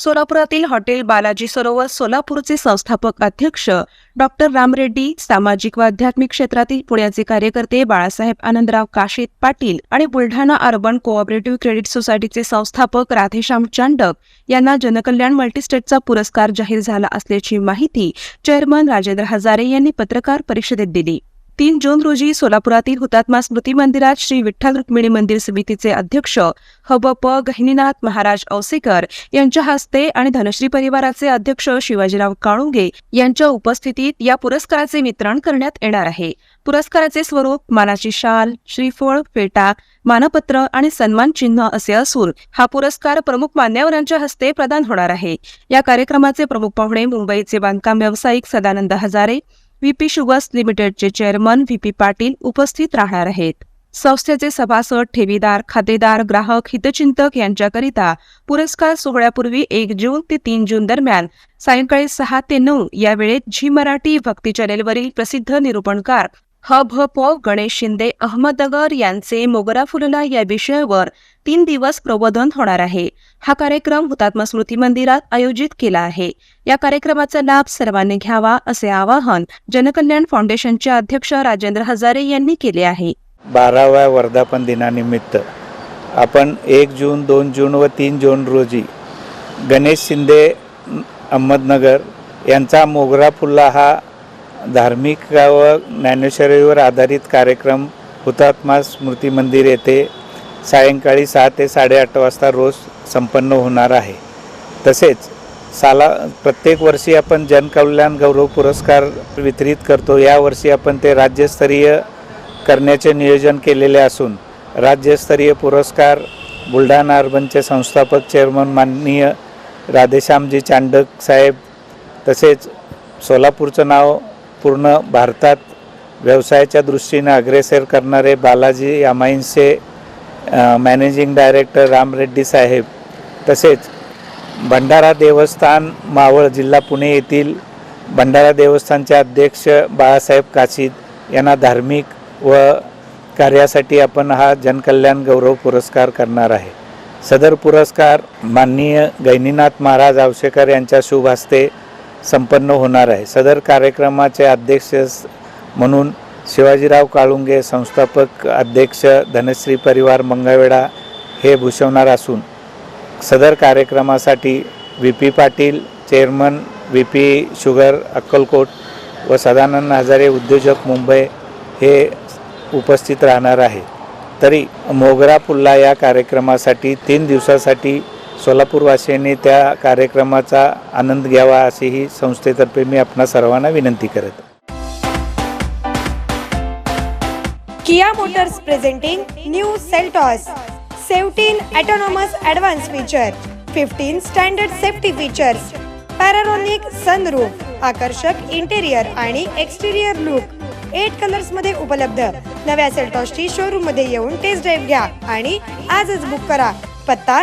सोलापुरातील hotel Balaji सरोवर सोलापूरचे संस्थापक अध्यक्ष डॉक्टर राम रेड्डी सामाजिक व आध्यात्मिक क्षेत्रातील पुण्याचे कार्यकर्ते बाळासाहेब आनंदराव काशीत पाटील आणि बुलढाणा अर्बन कोऑपरेटिव्ह क्रेडिट सोसायटीचे संस्थापक राधेश्याम चांडक यांना जनकल्याण मल्टीस्टेटचा पुरस्कार जाहीर झाला असल्याची माहिती चेअरमन राजेंद्र हजारे यांनी पत्रकार परिषदेत दिली. तीन जून रोजी सोलापुरातील हुतात्मा स्मृती मंदिरात श्री विठ्ठल रुक्मिणी मंदिर समितीचे अध्यक्ष हबप गहिनीनाथ महाराज औसेकर यांच्या हस्ते आणि धनश्री परिवाराचे अध्यक्ष शिवाजीराव काळुंगे यांच्या उपस्थितीत या पुरस्काराचे वितरण करण्यात येणार आहे. पुरस्काराचे स्वरूप मानाची शाल श्रीफळ फेटा मानपत्र आणि सन्मान चिन्ह असे असून हा पुरस्कार प्रमुख मान्यवरांच्या हस्ते प्रदान होणार आहे. या कार्यक्रमाचे प्रमुख पाहुणे मुंबईचे बांधकाम व्यावसायिक सदानंद हजारे व्हीपी शुगर्स लिमिटेडचे चेअरमन व्ही पी पाटील उपस्थित राहणार आहेत. संस्थेचे सभासद ठेवीदार खातेदार ग्राहक हितचिंतक यांच्याकरिता पुरस्कार सोहळ्यापूर्वी एक जून ते तीन जून दरम्यान सायंकाळी सहा ते नऊ या वेळेत झी मराठी भक्ती चॅनेलवरील प्रसिद्ध निरूपणकार ह भ प गणेश शिंदे अहमदनगर यांचे मोगरा फुलला या विषयावर तीन दिवस प्रबोधन होणार आहे. हा कार्यक्रम हुतात्मा स्मृती मंदिरात आयोजित केला आहे. या कार्यक्रमाचा लाभ सर्वांनी घ्यावा असे आवाहन जनकल्याण फाउंडेशनचे अध्यक्ष राजेंद्र हजारे यांनी केले आहे. बाराव्या वर्धापन दिनानिमित्त आपण एक जून दोन जून व तीन जून रोजी गणेश शिंदे अहमदनगर यांचा मोगरा फुल्ला हा धार्मिक व ज्ञानेश्वरीवर आधारित कार्यक्रम हुतात्मा स्मृती मंदिर येथे सायंकाळी सहा ते साडेआठ वाजता रोज संपन्न होणार आहे. तसेच साला प्रत्येक वर्षी आपण जनकल्याण गौरव पुरस्कार वितरित करतो. यावर्षी आपण ते राज्यस्तरीय करण्याचे नियोजन केलेले असून राज्यस्तरीय पुरस्कार बुलढाणा अर्बनचे संस्थापक चेअरमन माननीय राधेश्यामजी चांडक साहेब तसेच सोलापूरचं नाव पूर्ण भारतात व्यवसायाच्या दृष्टीने अग्रेसर करणारे बालाजी अमाईन्सचे मॅनेजिंग डायरेक्टर राम रेड्डी साहेब तसेच भंडारा देवस्थान मावळ जिल्हा पुणे येथील भंडारा देवस्थानचे अध्यक्ष बाळासाहेब काशीद यांना धार्मिक व कार्यासाठी आपण हा जनकल्याण गौरव पुरस्कार करणार आहे. सदर पुरस्कार माननीय गैनीनाथ महाराज आवशेकर यांच्या शुभ हस्ते संपन्न होणार आहे. सदर कार्यक्रमाचे अध्यक्ष म्हणून शिवाजीराव काळुंगे संस्थापक अध्यक्ष धनश्री परिवार मंगळवेढा हे भूषवणार असून सदर कार्यक्रमासाठी V P Patil chairman V P sugar Akkalkot व सदानंद हजारे उद्योजक मुंबई हे उपस्थित राहणार आहे. तरी मोगरा पुल्ला या कार्यक्रमासाठी तीन दिवसासाठी सोलापूरवासियांनी त्या कार्यक्रमाचा आनंद घ्यावा अशीही संस्थेतर्फे मी आपणा सर्वांना विनंती करत. Kia motors presenting new Seltos seventeen autonomous advance feature fifteen standard safety features panoramic sunroof आकर्षक इंटेरियर आणि एक्सटेरियर लुक. एट कलर्समध्ये उपलब्ध. नव्या सेल्टॉसची शोरूममध्ये येऊन टेस्ट ड्राईव्ह घ्या आणि आजच बुक करा. पत्ता